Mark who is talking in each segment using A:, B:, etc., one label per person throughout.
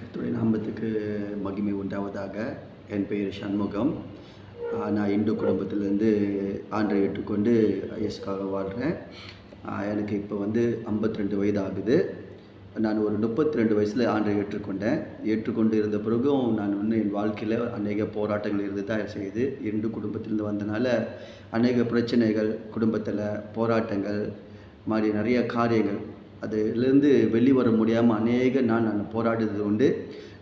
A: கர்த்தருடைய நாமத்துக்கு மகிமை உண்டாவதாக. என் பெயர் சண்முகம். நான் இந்து குடும்பத்திலேருந்து ஆண்டை ஏற்றுக்கொண்டு ஐஎஸ்க்காக வாழ்கிறேன் எனக்கு இப்போ வந்து 52 வயது ஆகுது நான் ஒரு முப்பத்தி ரெண்டு வயசில் ஆண்டை ஏற்றுக்கொண்டேன். ஏற்றுக்கொண்டு இருந்த பிறகும் நான் இன்னும் என் வாழ்க்கையில் அநேக போராட்டங்கள் இருந்து தான் செய்யுது இந்து குடும்பத்திலேருந்து வந்தனால அநேக பிரச்சனைகள் குடும்பத்தில் போராட்டங்கள் மாதிரி நிறைய காரியங்கள் அதிலிருந்து வெளிவர முடியாமல் அநேக நான் நான் போராடியது உண்டு.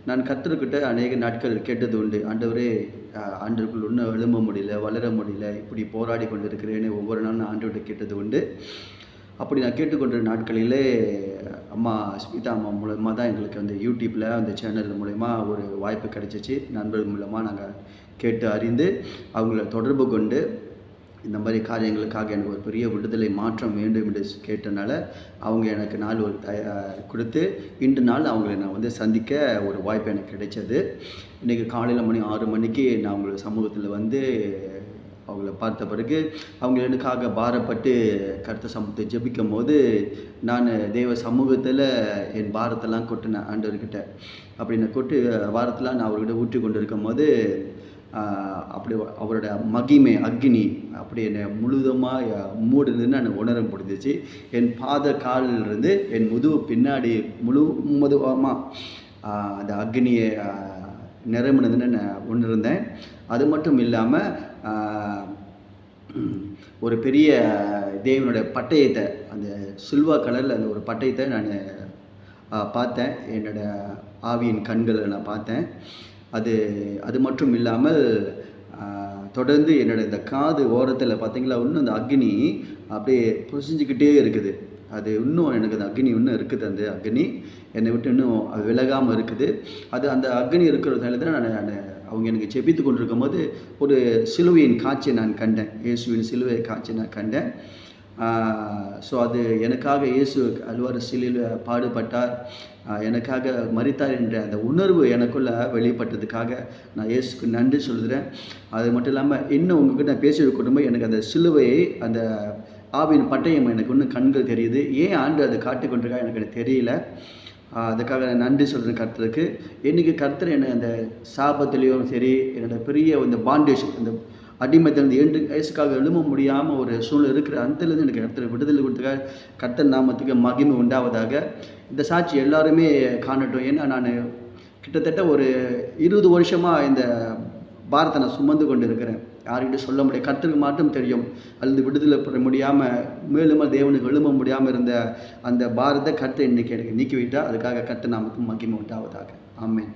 A: நான் கர்த்தர்கிட்ட அநேக நாட்கள் கேட்டது உண்டு. ஆண்டவரே ஆண்டுக்குள் இன்னும் எழும்ப முடியல வளர முடியல இப்படி போராடி கொண்டு இருக்கிறேன்னு ஒவ்வொரு நாளும் நான் ஆண்டவர்கிட்ட கேட்டது உண்டு. அப்படி நான் கேட்டுக்கொண்ட நாட்களிலே அம்மா ஸ்மிதா அம்மா மூலமாக தான் எங்களுக்கு அந்த யூடியூப்பில் அந்த சேனல் மூலயமா ஒரு வாய்ப்பு கிடைச்சிச்சு. நண்பர்கள் மூலமாக நாங்கள் கேட்டு அறிந்து அவங்கள தொடர்பு கொண்டு இந்த மாதிரி காரியங்களுக்காக எனக்கு ஒரு பெரிய விடுதலை மாற்றம் வேண்டும் என்று கேட்டனால அவங்க எனக்கு நாள் ஒரு கொடுத்து இன்று நாள் அவங்கள நான் வந்து சந்திக்க ஒரு வாய்ப்பு எனக்கு கிடைச்சது. இன்றைக்கி காலையில் மணி ஆறு மணிக்கு நான் அவங்களோட சமூகத்தில் வந்து அவங்கள பார்த்த பிறகு அவங்க எனக்காக பாரப்பட்டு கருத்த சமூகத்தை ஜபிக்கும் போது நான் தெய்வ சமூகத்தில் என் பாரத்தெல்லாம் கொட்டினேன் ஆண்டவர்கிட்ட. அப்படி நான் கொட்டு வாரத்தெல்லாம் நான் அவர்கிட்ட ஊற்றி கொண்டு இருக்கும் போது அப்படி அவரோட மகிமை அக்னி அப்படி என்னை முழுதமாக மூடுதுன்னு நான் உணர முடிஞ்சிச்சு என் பாத காலிலிருந்து என் முதுகு பின்னாடி முழு முதுவமாக அந்த அக்னியை ஆஹ், நிரம்பினதுன்னு நான் உணர்ந்தேன். அது மட்டும் இல்லாமல் ஒரு பெரிய தேவனுடைய பட்டயத்தை அந்த சில்வா கலரில் அந்த ஒரு பட்டயத்தை நான் பார்த்தேன். என்னோடய ஆவியின் கண்களை நான் பார்த்தேன். அது அது மட்டும் இல்லாமல் தொடர்ந்து என்னோட இந்த காது ஓரத்தில் பார்த்தீங்களா இன்னும் அந்த அக்னி அப்படியே புசிஞ்சுக்கிட்டே இருக்குது. அது இன்னும் எனக்கு அந்த அக்னி இன்னும் இருக்குது அந்த அக்னி. என்னை விட்டு இன்னும் அது விலகாமல் இருக்குது. அது அந்த அக்னி இருக்கிறதுனால தான் நான் நான் அவங்க எனக்கு செபித்து கொண்டிருக்கும் போது ஒரு சிலுவையின் காட்சியை நான் கண்டேன். இயேசுவின் சிலுவை காட்சியை நான் கண்டேன். ஸோ அது எனக்காக இயேசு அல்வார் சிலையில் பாடுபட்டார். எனக்காக மறித்தார் என்ற அந்த உணர்வு எனக்குள்ள வெளிப்பட்டதுக்காக நான் இயேசுக்கு நன்றி சொல்கிறேன் அது மட்டும் இல்லாமல் இன்னும் உங்ககிட்ட நான் பேசி எனக்கு அந்த சிலுவையை அந்த ஆவின் பட்டயம் எனக்கு இன்னும் கண்கள் தெரியுது. ஏன் ஆண்டு அது காட்டிக்கொண்டிருக்கா எனக்கு தெரியல. அதுக்காக நான் நன்றி சொல்கிறேன் கர்த்தருக்கு. இன்றைக்கி கர்த்தர் என்னை அந்த சாபத்துலேயும் சரி என்னோட பெரிய இந்த பாண்டேஜ் அந்த அடிமைத்திலிருந்து ஏழு வயசுக்காக எழும முடியாமல் ஒரு சூழ்நிலை இருக்கிற அந்தலேருந்து எனக்கு கர்த்தர் விடுதலை கொடுத்துக்காக கர்த்தர் நாமத்துக்கு மகிமை உண்டாவதாக. இந்த சாட்சி எல்லாருமே காணட்டும். ஏன்னா நான் கிட்டத்தட்ட ஒரு இருபது வருஷமாக இந்த பாரத்தை நான் சுமந்து கொண்டு இருக்கிறேன் யார்கிட்ட சொல்ல முடியாது. கர்த்தருக்கு மட்டும் தெரியும். அல்லது விடுதலை பெற முடியாமல் மேலும் தேவனுக்கு எழும்ப முடியாமல் இருந்த அந்த பாரத்தை கர்த்தர் இன்னைக்கு எனக்கு நீக்கிவிட்டால் அதுக்காக கர்த்தர் நாமக்கு மகிமை உண்டாவதாக. ஆமேன்.